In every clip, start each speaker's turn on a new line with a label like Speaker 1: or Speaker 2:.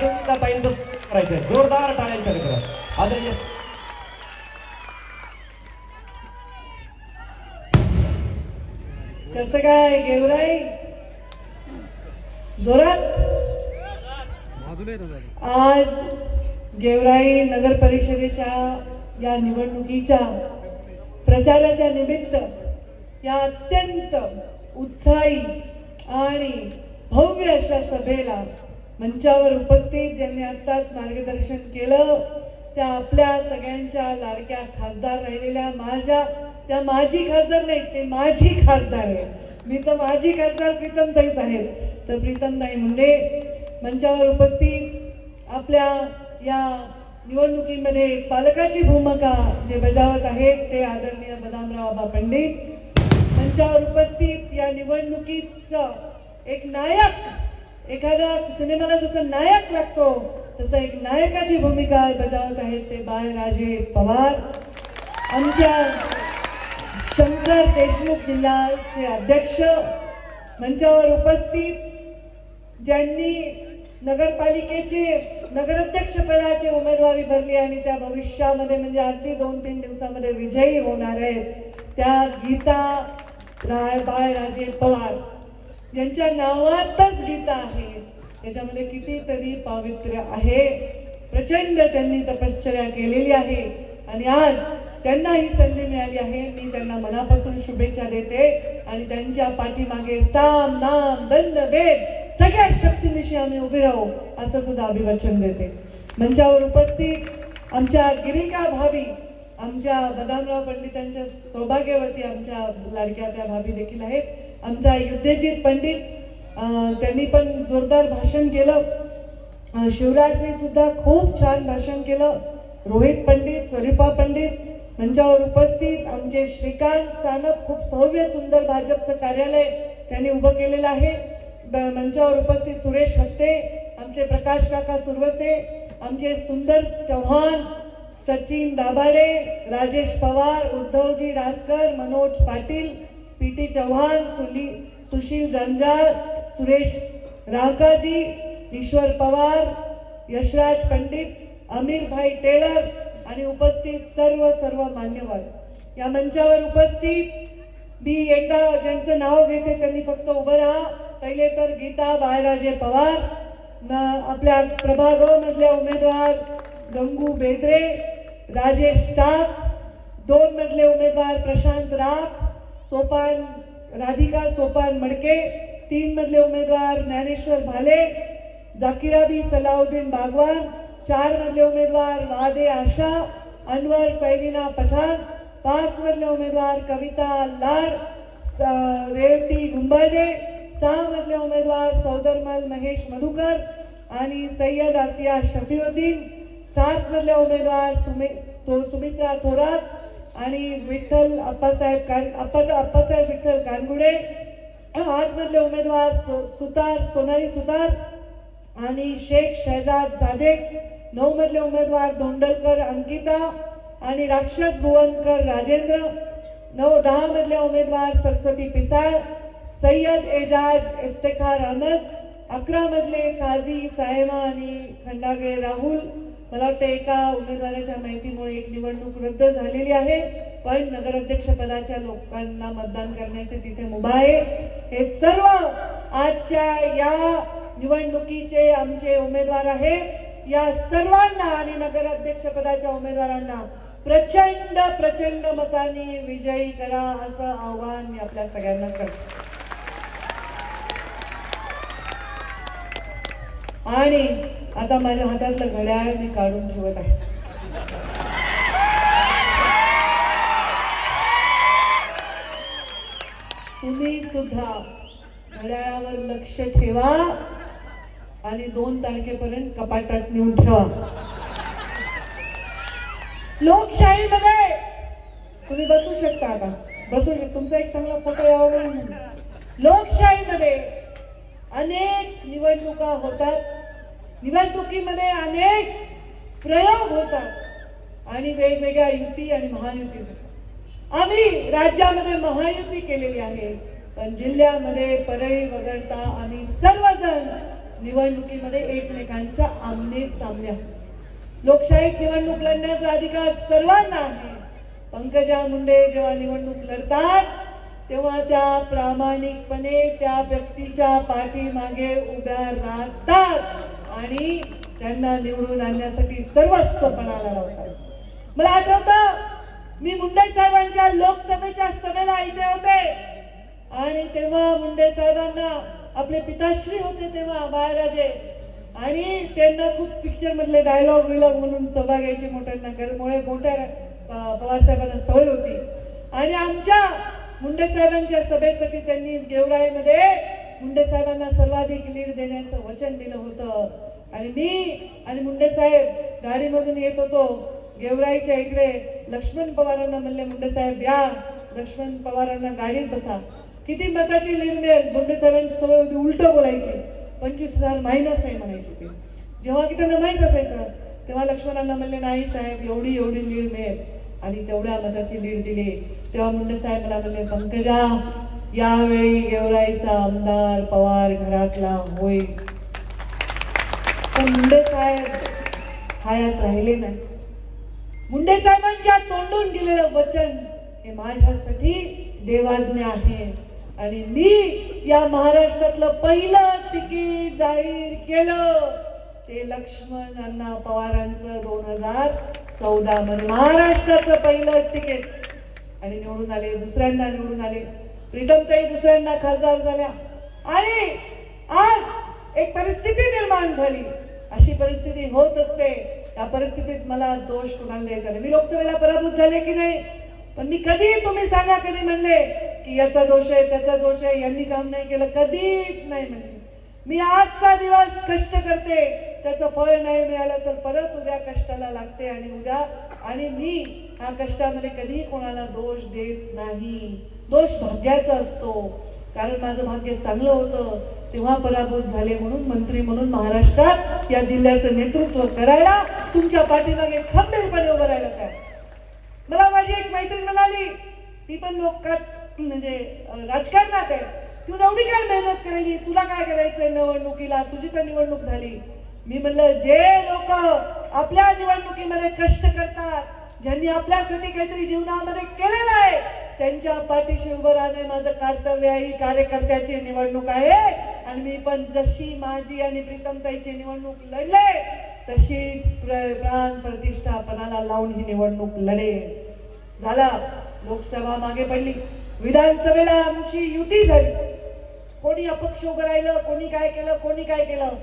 Speaker 1: ताईंचं करायचंय. जोरदार टाळ्यांच्या आदरणीय
Speaker 2: कसं काय गेवराई? जोरात? आज गेवराई नगर परिषदेच्या या निवडणुकीच्या प्रचाराच्या निमित्त या अत्यंत उत्साही आणि भव्य अशा सभेला मंचावर उपस्थित ज्यांनी आत्ताच मार्गदर्शन केलं त्या आपल्या सगळ्यांच्या लाडक्या खासदार राहिलेल्या माझ्या त्या माझी खासदार नाही ते माझी खासदार आहे मी तर माझी खासदार प्रीतमताईच आहेत तर प्रीतमताई मुंडे मंचावर उपस्थित आपल्या या निवडणुकीमध्ये पालकाची भूमिका जे बजावत आहेत ते आदरणीय बदामराव आबा पंडित. मंचावर उपस्थित या निवडणुकीचं एक नायक एखादा सिनेमाला जसं नायक लागतो तसं एक नायकाची भूमिका बजावत आहेत ते बाळराजे पवार. आमच्या शंकर देशमुख जिल्ह्याचे अध्यक्ष मंचावर उपस्थित ज्यांनी नगरपालिकेचे नगराध्यक्षपदाची उमेदवारी भरली आणि त्या भविष्यामध्ये म्हणजे अगदी दोन तीन दिवसामध्ये विजयी होणार आहेत त्या गीता बाळराजे पवार. ज्यांच्या नावातच गीता आहे. त्याच्यामध्ये कितीतरी पावित्र्य आहे. प्रचंड त्यांनी तपश्चर्या केलेली आहे. आणि आज त्यांना ही संधी मिळाली आहे. मी त्यांना मनापासून शुभेच्छा देते. आणि त्यांच्या पाठीमागे साम नाम दंड वेद सगळ्या शक्तीनिशी आम्ही उभे राहू असं सुद्धा अभिवचन देते. मंचावर उपस्थित आमच्या गिरिका भाभी आमच्या बदामराव पंडितांच्या सौभाग्यवती आमच्या लाडक्या त्या भाभी देखील आहेत. आमचा युद्धजीत पंडित त्यांनी पण जोरदार भाषण केलं. शिवराजने सुद्धा खूप छान भाषण केलं. रोहित पंडित स्वरूपा पंडित मंचावर उपस्थित आमचे श्रीकांत सानप खूप भव्य सुंदर भाजपचं कार्यालय त्यांनी उभं केलेलं आहे. मंचावर उपस्थित सुरेश हत्ते आमचे प्रकाश काका सुरवसे आमचे सुंदर चव्हाण सचिन दाभाडे राजेश पवार उद्धवजी रासकर मनोज पाटील पी टी चव्हाण सुली सुशील जंजाळ सुरेश रावकाजी ईश्वर पवार यशराज पंडित अमीरभाई टेलर आणि उपस्थित सर्व सर्व मान्यवर. या मंचावर उपस्थित मी एकदा ज्यांचं नाव घेते त्यांनी फक्त उभं राहा. पहिले तर गीता बाळराजे पवार आपल्या प्रभाग मधल्या उमेदवार गंगू बेद्रे राजेश टाक दोन मधले उमेदवार प्रशांत राख सोपान राधिका सोपान मडके तीन मधले उमेदवार ज्ञानेश्वर भाले जाकिराबी सलाउद्दीन बागवान चार मधले उमेदवार वादे आशा अनवर फैलिना पठाण पाच मधले उमेदवार कविता लार स- रेवती गुंबाडे सहा मधले उमेदवार सौदरमल महेश मधुकर आणि सय्यद आसिया शफीउद्दीन सात मधले उमेदवार सुमि तो- सुमित्रा थोरात आणि विठ्ठल अप्पासाहेब कान अप्पा अप्पासाहेब विठ्ठल कानगुडे आजमधले उमेदवार सो- सुतार सोनाली सुतार आणि शेख शहजाद जाधे नऊ मधले उमेदवार धोंडलकर अंकिता आणि राक्षस भुवनकर राजेंद्र नऊ दहा मधले उमेदवार सरस्वती पिसाळ सय्यद एजाज इफ्तेखार अहमद अकरा मधले काझी साहेमा आणि खंडागळे राहुल मला वाटतं एका उमेदवाराच्या माहितीमुळे एक निवडणूक रद्द झालेली आहे. पण नगराध्यक्षपदाच्या लोकांना मतदान करण्याचे तिथे मुभा आहे. हे सर्व आजच्या या निवडणुकीचे आमचे उमेदवार आहेत. या सर्वांना आणि नगराध्यक्षपदाच्या उमेदवारांना प्रचंड प्रचंड मताने विजयी करा असं आव्हान मी आपल्या सगळ्यांना करतो. आणि आता माझ्या हातातलं घड्याळ मी काढून ठेवत आहे. तुम्ही सुद्धा घड्याळावर लक्ष ठेवा आणि दोन तारखेपर्यंत कपाटात नेऊन ठेवा. लोकशाहीमध्ये तुम्ही बसू शकता आता. बसू शकता. तुमचा एक चांगला फोटो यावा म्हणून. लोकशाहीमध्ये अनेक निवडणुका होतात. निवडणुकीमध्ये अनेक प्रयोग होतात आणि वेगवेगळ्या युती आणि महायुती होतात. आम्ही राज्यामध्ये महायुती केलेली आहे पण जिल्ह्यामध्ये परळी वगळता आम्ही सर्वजण निवडणुकीमध्ये एकमेकांच्या आमने सामने लोकशाहीत निवडणूक लढण्याचा अधिकार सर्वांना आहे. पंकजा मुंडे जेव्हा निवडणूक लढतात तेव्हा त्या प्रामाणिकपणे त्या व्यक्तीच्या पाठीमागे उभ्या राहतात. आणि त्यांना निवडून आणण्यासाठी सर्वस्व पणाला लावतात. मला आठवतं मी मुंडे साहेबांच्या लोकसभेच्या सभेला इथे होते. आणि तेव्हा मुंडे साहेबांना आपले पिताश्री होते तेव्हा बाळराजे. आणि त्यांना खूप पिक्चर मधले डायलॉग विलॉग म्हणून सभा घ्यायची मोठ्यांना त्यामुळे मोठ्या पवारसाहेबांना सवय होती. आणि आमच्या मुंडे साहेबांच्या सभेसाठी त्यांनी गेवराईमध्ये मुंडे साहेबांना सर्वाधिक लीड देण्याचं वचन दिलं होतं. आणि मी आणि मुंडे साहेब गाडीमधून येत होतो. गेवराईच्या इकडे लक्ष्मण पवारांना म्हणले मुंडे साहेब या. लक्ष्मण पवारांना गाडीत बसा. किती मताची लीड मिळेल मुंडे साहेबांची सवय होती उलट बोलायची. पंचवीस हजार मायनस आहे म्हणायची ते. जेव्हा की त्यांना माहीत असायचं तेव्हा लक्ष्मणांना म्हणले नाही साहेब एवढी एवढी लीड मिळेल आणि तेवढ्या मताची लीड दिली. तेव्हा मुंडे साहेब मला म्हणले पंकजा यावेळी गेवराईचा आमदार पवार घरातला होय. पण मुंडे साहेब हयात राहिले नाही. मुंडे साहेबांच्या तोंडून दिलेलं वचन हे माझ्यासाठी देवाज्ञ आहे. आणि मी या महाराष्ट्रातलं पहिलं तिकीट जाहीर केलं. ते लक्ष्मण अण्णा पवारांचं दोन हजार चौदा मध्ये महाराष्ट्राचं पहिलं तिकीट. आणि निवडून आले दुसऱ्यांदा निवडून आले. प्रीतमताई दुसऱ्यांदा खासदार झाल्या. आणि आज एक परिस्थिती निर्माण झाली. अशी परिस्थिती होत असते. त्या परिस्थितीत मला दोष कुणाला द्यायचा नाही. मी लोकसभेला पराभूत झाले की नाही? पण मी कधी तुम्ही सांगा कधी म्हणले की याचा दोष आहे त्याचा दोष आहे. यांनी काम नाही केलं कधीच नाही म्हणले. मी आजचा दिवस कष्ट करते. त्याचं फळ नाही मिळालं तर परत उद्या कष्टाला लागते आणि उद्या आणि मी ह्या कष्टामध्ये कधीही कोणाला दोष देत नाही. दोष भाग्याचा असतो. कारण माझं भाग्य चांगलं होतं. तेव्हा पराभूत झाले म्हणून मंत्री म्हणून महाराष्ट्रात या जिल्ह्याचं नेतृत्व करायला तुमच्या पाठीमागे खंबीरपणे उभं राहिलं काय? मला माझी एक मैत्रीण म्हणाली ती पण लोकात म्हणजे राजकारणात आहे. तू एवढी काय मेहनत करायली? तुला काय करायचंय निवडणुकीला? तुझी तर निवडणूक झाली. मी म्हणलं जे लोक आपल्या निवडणुकीमध्ये कष्ट करतात ज्यांनी आपल्यासाठी काहीतरी जीवनामध्ये केलेलं आहे त्यांच्या पाठीशी उभं राहणे माझं कर्तव्य आहे. ही कार्यकर्त्याची निवडणूक आहे. आणि मी पण जशी माझी आणि प्रीतमताईची निवडणूक लढले तशीच प्राण प्रतिष्ठापनाला लावून ही निवडणूक लढे झाला. लोकसभा मागे पडली. विधानसभेला आमची युती झाली. कोणी अपक्ष उभं राहिलं कोणी काय केलं कोणी काय केलं?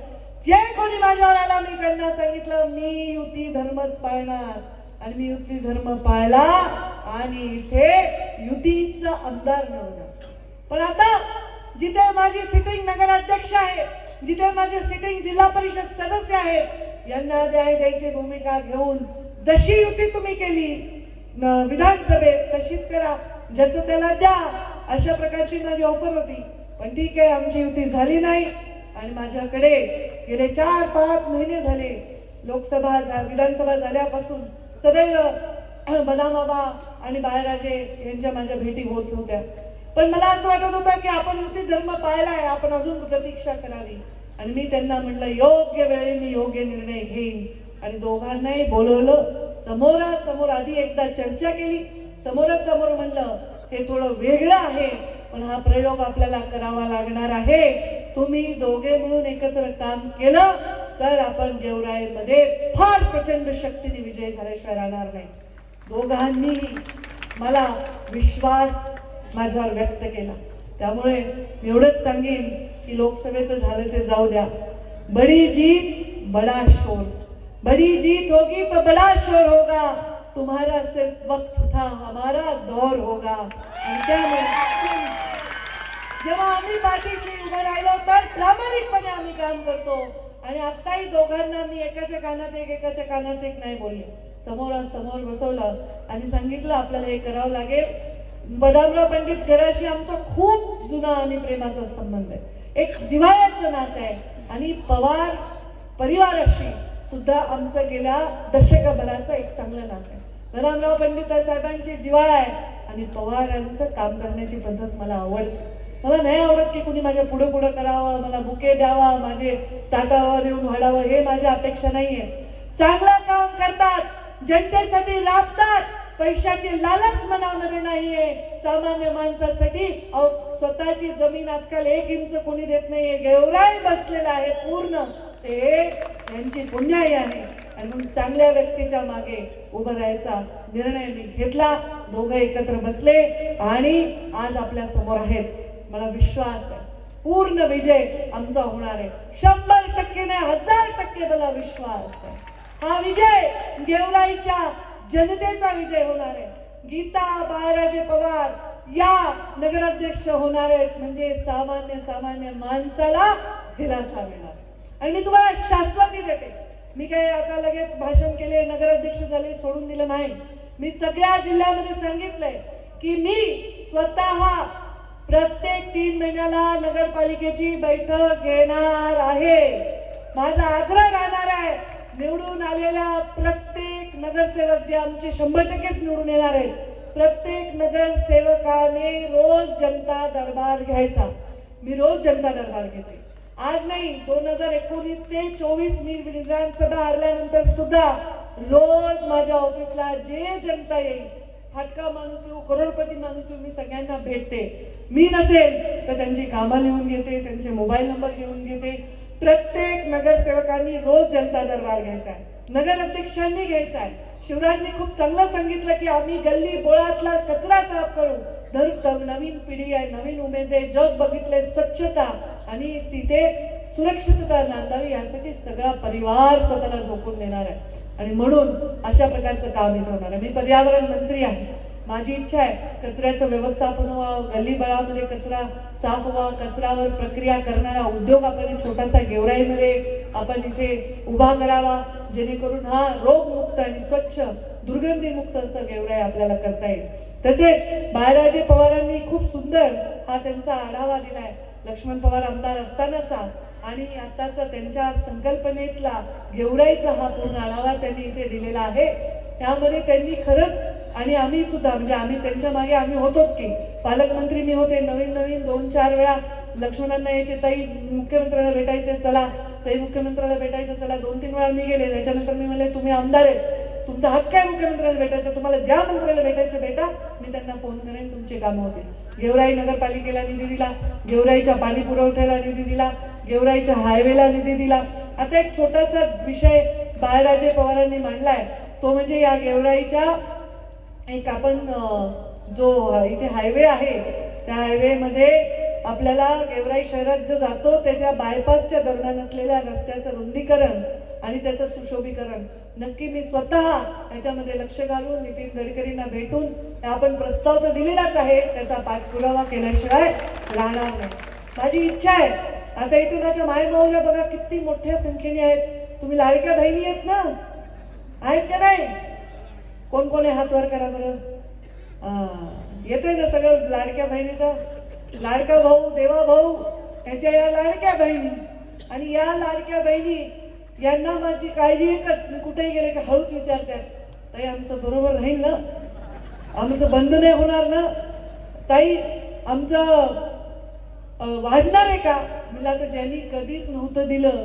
Speaker 2: जे कोणी माझ्यावर आला मी त्यांना सांगितलं मी युती धर्मच पाळणार. आणि मी युती धर्म पाळला आणि इथे युतीचा आमदार मिळवणार पण आता जिथे माझी सिटिंग नगराध्यक्ष आहे जिथे माझे सिटिंग जिल्हा परिषद सदस्य आहेत यांना द्याय द्यायची भूमिका घेऊन जशी युती तुम्ही केली विधानसभेत तशीच करा ज्याचं त्याला द्या अशा प्रकारची माझी ऑफर होती. पण ठीक आहे आमची युती झाली नाही. आणि माझ्याकडे गेले चार पाच महिने झाले लोकसभा विधानसभा झाल्यापासून सदैव बदामाबा आणि बाळराजे यांच्या माझ्या भेटी होत होत्या. पण मला असं वाटत होतं की आपण युती धर्म पाळलाय आपण अजून प्रतीक्षा करावी. आणि मी त्यांना म्हटलं योग्य वेळी मी योग्य निर्णय घेईन. आणि दोघांनाही बोलवलं. समोरासमोर आधी एकदा चर्चा केली. समोरासमोर म्हणलं हे थोडं वेगळं आहे पण हा प्रयोग आपल्याला करावा लागणार आहे. तुम्ही दोघे मिळून एकत्र काम केलं तर आपण गेवराईमध्ये फार प्रचंड शक्तीने विजय झाल्याशिवाय राहणार नाही. दोघांनीही मला विश्वास माझ्यावर व्यक्त केला. त्यामुळे मी एवढंच सांगेन की लोकसभेचं झालं ते जाऊ द्या. बडी जीत बडा शोर बड़ी जीत होगी तो बड़ा शोर होगा. तुम्हारा सिर्फ वक्त था हमारा दौर होगा. आणि त्यामुळे जेव्हा आम्ही पाठीशी उभं राहिलो तर प्रामाणिकपणे आम्ही काम करतो. आणि आत्ताही दोघांना मी एकाच्या कानात एक एकाच्या कानात एक नाही बोलले. समोर बसवलं आणि सांगितलं आपल्याला हे करावं लागेल. बदामराव पंडित घराशी आमचा खूप जुना आणि प्रेमाचा संबंध आहे. एक जिव्हाळ्याचं नातं आहे. आणि पवार परिवाराशी सुद्धा आमचं गेल्या दशकभराचं एक चांगलं नातं आहे. बदामराव पंडित साहेबांची जिव्हाळा आहे आणि पवारांचं काम करण्याची पद्धत मला आवडते. मला नाही आवडत की कुणी माझ्या पुढं पुढं करावं मला बुके द्यावा माझे ताटावर येऊन वाढावं हे माझ्या अपेक्षा नाहीये. चांगलं काम करतात जनतेसाठी राबतात पैशाची लालच मनामध्ये नाहीये. सामान्य माणसासाठी अहो, स्वतःची जमीन आजकाल एक इंच कोणी देत नाहीये. गेवराई बसलेला आहे पूर्ण. ते यांची पुण्याई आहे. आणि म्हणून चांगल्या व्यक्तीच्या मागे उभं राहायचा निर्णय मी घेतला. दोघं एकत्र बसले आणि आज आपल्यासमोर आहेत. मला विश्वास आहे. पूर्ण विजय आमचा होणार आहे. शंभर टक्के नाही हजार टक्के मला विश्वास आहे. हा विजय गेवराईच्या जनतेचा विजय होणार आहे. गीता बाळराजे पवार या नगराध्यक्ष होणार आहेत. म्हणजे सामान्य सामान्य माणसाला दिलासा मिळणार आणि मी तुम्हाला शाश्वती देते. मी काय आता लगेच भाषण केले नगराध्यक्ष झाले सोडून दिलं नाही. मी सगळ्या जिल्ह्यामध्ये सांगितलंय की मी स्वतः प्रत्येक तीन महिन्याला नगरपालिकेची बैठक घेणार आहे. माझा आग्रह राहणार आहे निवडून आलेल्या प्रत्येक नगरसेवक जे आमचे शंभर टक्केच निवडून येणार आहेत प्रत्येक नगरसेवकाने रोज जनता दरबार घ्यायचा. मी रोज जनता दरबार घेते. आज नाही दोन हजार एकोणीस ते चोवीस मी विधानसभा हरल्यानंतर सुद्धा रोज माझ्या ऑफिसला जे जनता येईल हटका माणूस येऊ करोडपती माणूस येऊ मी सगळ्यांना भेटते. मी नसेल तर त्यांची कामं लिहून घेते त्यांचे मोबाईल नंबर घेऊन घेते. प्रत्येक नगरसेवकांनी रोज जनता दरबार घ्यायचा आहे. नगर अध्यक्षांनी घ्यायचा आहे. शिवराजने खूप चांगलं सांगितलं की आम्ही गल्ली बोळातला कचरा साफ करू. धर नवीन पिढी आहे नवीन उमेद आहे जग बघितले स्वच्छता. आणि तिथे सुरक्षितता नांदावी यासाठी सगळा परिवार स्वतःला झोपून देणार आहे. आणि म्हणून अशा प्रकारचं काम इथं होणार आहे. मी पर्यावरण मंत्री आहे. माझी इच्छा आहे कचऱ्याचं व्यवस्थापन व्हावं गल्ली बळामध्ये कचरा साफ व्हावा कचऱ्यावर प्रक्रिया करणारा उद्योग आपण छोटासा गेवराईमध्ये आपण इथे उभा करावा जेणेकरून हा रोगमुक्त आणि स्वच्छ दुर्गंधीमुक्त असं गेवराई आपल्याला करता येईल. तसेच बाळराजे पवारांनी खूप सुंदर हा त्यांचा आढावा दिलाय. लक्ष्मण पवार आमदार असतानाचा आणि आताचा त्यांच्या संकल्पनेतला गेवराईचा हा पूर्ण आढावा त्यांनी इथे दिलेला आहे त्यामध्ये त्यांनी खरंच आणि आम्ही सुद्धा म्हणजे आम्ही त्यांच्या मागे आम्ही होतोच की पालकमंत्री मी होते नवीन नवीन दोन चार वेळा लक्ष्मणांना यायचे ताई मुख्यमंत्र्याला भेटायचे चला ताई मुख्यमंत्र्याला भेटायचं चला दोन तीन वेळा मी गेले त्याच्यानंतर मी म्हणले तुम्ही आमदार आहे तुमचा हक्क आहे मुख्यमंत्र्याला भेटायचा तुम्हाला ज्या मंत्र्याला भेटायचं भेटा मी त्यांना फोन करेन तुमचे कामं होते गेवराई नगरपालिकेला निधी दिला गेवराईच्या पाणी पुरवठ्याला निधी दिला गेवराईच्या हायवेला निधी दिला. आता एक छोटासा विषय बाळराजे पवारांनी मांडलाय. तो म्हणजे या गेवराईच्या एक आपण जो इथे हायवे आहे त्या हायवेमध्ये आपल्याला गेवराई शहरात जो जातो त्याच्या बायपासच्या दरम्यान असलेल्या रस्त्याचं रुंदीकरण आणि त्याचं सुशोभीकरण. नक्की मी स्वतः त्याच्यामध्ये लक्ष घालून नितीन गडकरींना भेटून आपण प्रस्ताव तर दिलेलाच आहे. त्याचा पाठपुरावा केल्याशिवाय राहणार नाही. माझी इच्छा आहे आता इथे माझ्या मायमाऊल्या बघा किती मोठ्या संख्येने आहेत. तुम्ही लाडक्या बहिणी आहेत ना? आहेत का नाही? कोण कोण आहे हात वर करा बरं? हा, येतोय ना सगळं लाडक्या बहिणीचा? लाडका भाऊ देवा भाऊ त्याच्या या लाडक्या बहिणी. आणि या लाडक्या बहिणी यांना माझी काळजी एकच. कुठेही गेले का हळूच विचारतात ताई आमचं बरोबर राहील ना? आमचं बंद नाही होणार ना? ताई आमचं वाढणार आहे का? मला तर ज्यांनी कधीच नव्हतं दिलं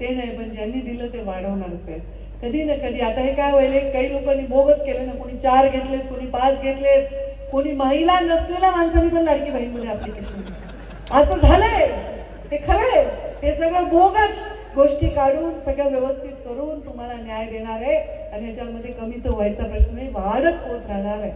Speaker 2: ते नाही पण ज्यांनी दिलं ते वाढवणारच आहे कधी ना कधी आता हे काय व्हायले काही लोकांनी बोगस केलं ना कोणी चार घेतलेत कोणी पाच घेतलेत कोणी महिला नसलेल्या माणसांनी पण लाडकी बहीणमध्ये ऍप्लिकेशन असं झालंय. हे खरंय हे सगळं बोगस गोष्टी काढून सगळं व्यवस्थित करून तुम्हाला न्याय देणार आहे. आणि ह्याच्यामध्ये कमी तर व्हायचा प्रश्न नाही वाढच होत राहणार आहे.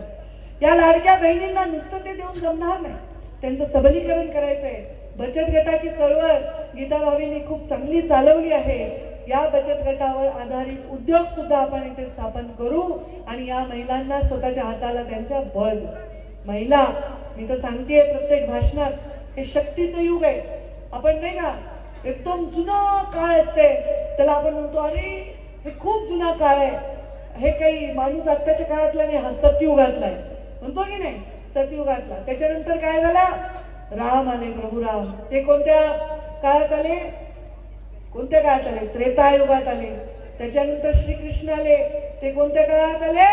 Speaker 2: या लाडक्या बहिणींना नुसतं ते देऊन जमणार नाही. त्यांचं सबलीकरण करायचंय. बचत गटाची चळवळ गीता भावींनी खूप चांगली चालवली आहे. या बचत गटावर आधारित उद्योग सुद्धा आपण इथे स्थापन करू आणि या महिलांना स्वतःच्या हाताला त्यांच्या बळ देऊ. महिला मी तर सांगतेय प्रत्येक भाषणात हे शक्तीचं युग आहे. आपण नाही का एकदम जुना काळ असते त्याला आपण म्हणतो अरे हे खूप जुना काळ आहे. हे काही माणूस आत्ताच्या काळातला नाही हा सतयुगातला आहे. म्हणतो की नाही? सतयुगातला. त्याच्यानंतर काय झालं? राम आले प्रभू राम. ते कोणत्या काळात आले? कोणत्या काळात आले? त्रेतायुगात आले. त्याच्यानंतर श्रीकृष्ण आले. ते कोणत्या काळात आले?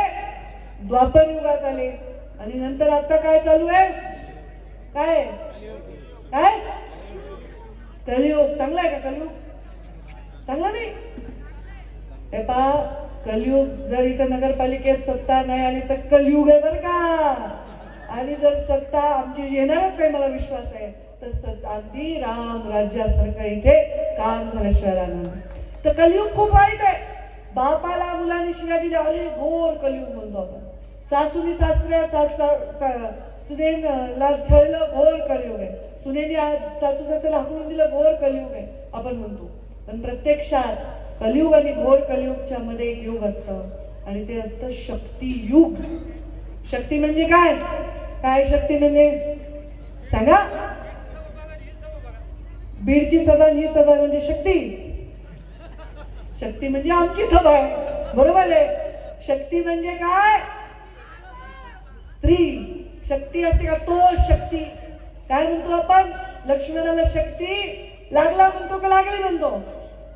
Speaker 2: द्वापर युगात आले. आणि नंतर आता काय चालू आहे? काय? काय? कलियुग. चांगला आहे का कलियुग? चांगला नाही? हे पा कलियुग जर इथं नगरपालिकेत सत्ता नाही आली तर कलियुग आहे बरं का. आणि जर सत्ता आमची येणारच आहे मला विश्वास आहे तर सत- अगदी राम राज्यासारखं इथे काम झाल्याशिवाय राहणार तर कलयुग खूप वाईट आहे. बापाला मुलांनी शिव्या दिल्या. अरे घोर कलयुग म्हणतो आपण. सासूनी सासऱ्या सास- सुनेला छळलं घोर कलियुग आहे. सुनेने सासू सासऱ्याला हाकलून दिलं घोर कलयुग आहे आपण म्हणतो. पण प्रत्यक्षात कलियुग आणि घोर कलियुगच्या मध्ये एक युग असतं. आणि ते असतं शक्ती युग शक्ती म्हणजे काय? काय शक्ती म्हणजे सांगा. बीडची सभा ही सभा म्हणजे शक्ती. शक्ती म्हणजे आमची सभा. आहे बरोबर आहे. शक्ती म्हणजे काय? स्त्री. शक्ती असते का? तो शक्ती. काय म्हणतो आपण? लक्ष्मणाला शक्ती लागला म्हणतो का लागली म्हणतो?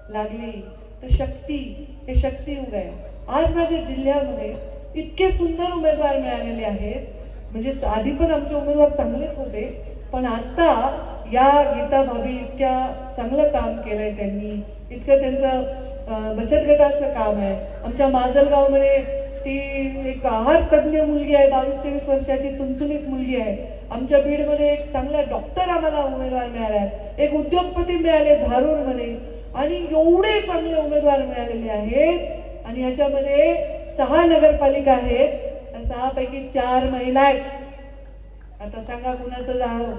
Speaker 2: लागली. तर शक्ती हे शक्ती युग आहे. आज माझ्या जिल्ह्यामध्ये इतके सुंदर उमेदवार मिळालेले आहेत. म्हणजे आधी पण आमचे उमेदवार चांगलेच होते पण आता या गीता भाभी इतक्या चांगलं काम केलंय त्यांनी इतकं त्यांचं बचत गटाचं काम आहे. आमच्या माजलगावमध्ये ती एक आहार तज्ज्ञ मुलगी आहे बावीस तेवीस वर्षाची चुनचुनीत मुलगी आहे. आमच्या बीडमध्ये एक चांगला डॉक्टर आम्हाला उमेदवार मिळाला आहे. एक उद्योगपती मिळाले धारूरमध्ये आणि एवढे चांगले उमेदवार मिळालेले आहेत. आणि याच्यामध्ये सहा नगरपालिका आहेत. सहापैकी चार महिला आहेत. आता सांगा कुणाचं जावं?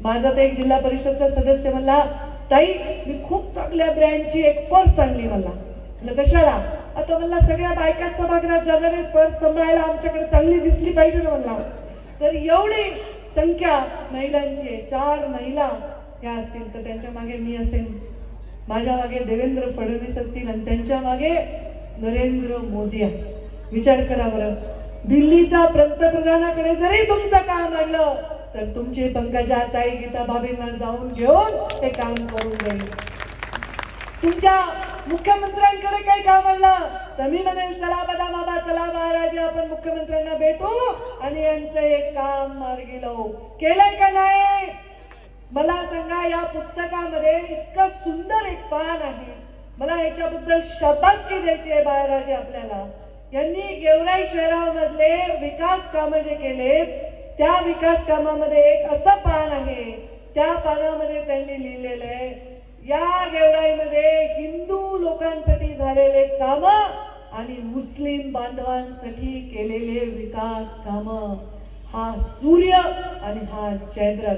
Speaker 2: माझा तर एक जिल्हा परिषदचा सदस्य म्हणला ताई मी खूप चांगल्या ब्रँडची एक पर्स आणली मला. म्हणलं कशाला? आता म्हणला सगळ्या बायका सभागृहात जाणारे पर्स सांभाळायला आमच्याकडे चांगली दिसली पाहिजे ना म्हणला. तर एवढी संख्या महिलांची आहे. चार महिला ह्या असतील तर त्यांच्या मागे मी असेल माझ्या मागे देवेंद्र फडणवीस असतील आणि त्यांच्या मागे नरेंद्र मोदी आहे विचार करा बरं. दिल्लीचा पंतप्रधानाकडे जरी तुमचं काम आणलं तर तुमची पंकजा ताई गीता भाभींना जाऊन घेऊन ते काम करून देईल. तुमच्या मुख्यमंत्र्यांकडे काही काम आणलं तर मी म्हणेल चला बदा बाबा चला महाराज आपण मुख्यमंत्र्यांना भेटू आणि यांचं एक काम मार्गी लावू. केलंय का नाही? मला सांगा या पुस्तकामध्ये इतकं सुंदर एक पान आहे. मला याच्याबद्दल शाबासकी द्यायची आहे बाळराजे आपल्याला. यांनी गेवराई शहरामधले विकास कामं जे केलेत त्या विकास कामामध्ये एक असं पान आहे त्या पानामध्ये त्यांनी लिहिलेलं आहे या गेवराईमध्ये हिंदू लोकांसाठी झालेले काम आणि मुस्लिम बांधवांसाठी केलेले विकास काम. हा सूर्य आणि हा चंद्र.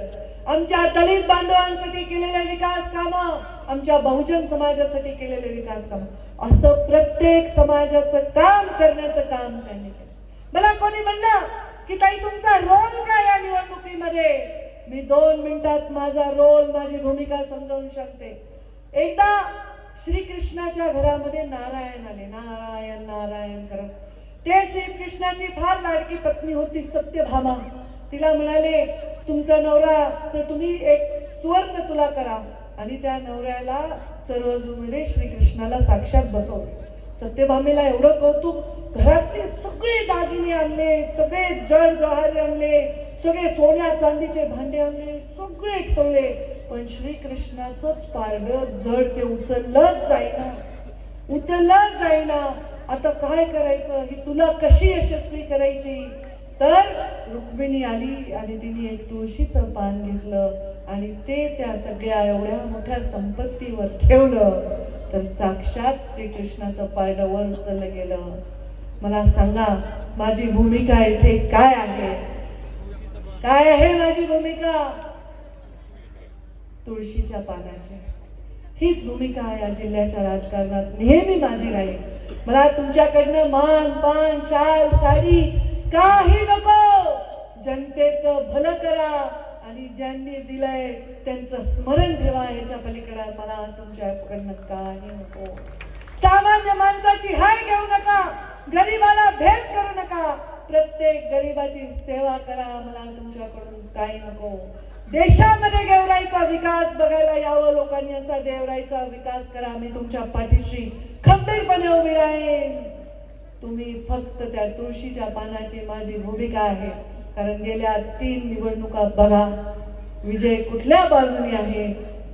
Speaker 2: आमच्या दलित बांधवांसाठी केलेले विकास काम आमच्या बहुजन समाजासाठी केलेले विकास काम. असं प्रत्येक समाजाचं काम करण्याचं काम त्यांनी केलं. मला कोणी म्हणलं की ताई तुमचा रोल काय या निवडणुकीमध्ये? मी दोन मिनिटात माझा रोल माझी भूमिका समजावून शकते एकदा श्रीकृष्णाच्या घरामध्ये नारायण आले. नारायण नारायण करत. ते श्रीकृष्णाची फार लाडकी पत्नी होती सत्यभामा. तिला म्हणाले तुमचा नवरा तुम्ही एक सुवर्ण तुला करा. आणि त्या नवऱ्याला तरोजूमध्ये श्रीकृष्णाला साक्षात बसवले. सत्यभामेला एवढं कौतुक घरातले सगळे दागिने आणले सगळे जड जहारे आणले सगळे सोन्या चांदीचे भांडे आणले सगळे ठेवले. पण श्रीकृष्णाचंच पारड जड ते उचललंच जाईना. उचललंच जाईना. आता काय करायचं? ही तुला कशी यशस्वी करायची? तर रुक्मिणी आली आणि तिने एक तुळशीचं पान घेतलं आणि ते त्या सगळ्या एवढ्या मोठ्या संपत्तीवर ठेवलं. तर साक्षात श्रीकृष्णाचं पारडं वर उचललं गेलं. मला सांगा माझी भूमिका इथे काय आहे? काय आहे माझी भूमिका? तुळशीच्या पानाची. हीच भूमिका आहे या जिल्ह्याच्या राजकारणात नेहमी माझी राहील. मला तुमच्याकडनं मान पान शाल साडी काही नको. जनतेचं भलं करा आणि ज्यांनी दिलंय त्यांचं स्मरण ठेवा ह्याच्या पलीकडे. मला तुमच्याकडनं काही नको. सामान्य माणसाची हाय घेऊ नका. गरीबाला भेट करू नका. प्रत्येक गरीबाची सेवा करा. मला तुमच्याकडून काही नको. देशामध्ये गेवराईचा विकास बघायला यावं लोकांनी असा देवराईचा विकास करा. मी तुमच्या पाठीशी खंबीरपणे उभी राहीन. तुम्ही फक्त त्या तुळशीच्या पानाची माझी भूमिका आहे. कारण गेल्या तीन निवडणुका बघा विजय कुठल्या बाजूने आहे?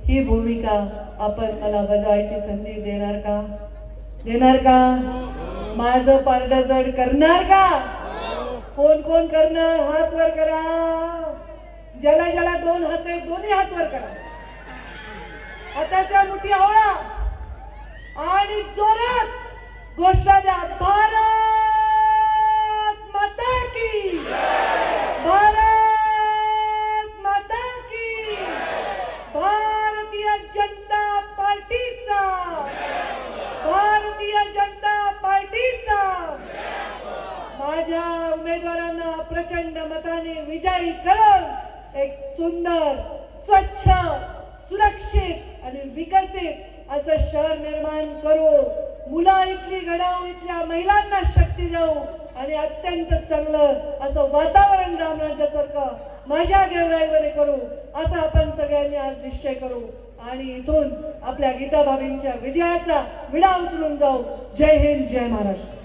Speaker 2: ही भूमिका आपण मला बजावायची संधी देणार का? देणार का? माझं पारड जड करणार का? कोण कोण करणार? हात वर करा. ज्याला ज्याला दोन हात दोन्ही हात वर करा. हाताच्या मुठी आवळा आणि जोरात घोषणा द्या भारत माता की भारत माता की भारतीय जनता पार्टीचा भारतीय जनता पार्टीचा माझ्या उमेदवारांना प्रचंड मताने विजयी करून एक सुंदर स्वच्छ सुरक्षित आणि विकसित असं शहर निर्माण करू मुला इथली घडावू इथल्या महिलांना शक्ती देऊ. आणि अत्यंत चांगलं असं वातावरण रामराज्यासारखं माझ्या देवराईमध्ये करू. असा आपण सगळ्यांनी आज निश्चय करू. आणि इथून आपल्या गीताबाबींच्या विजयाचा विडा उचलून जाऊ. जय हिंद जय महाराष्ट्र.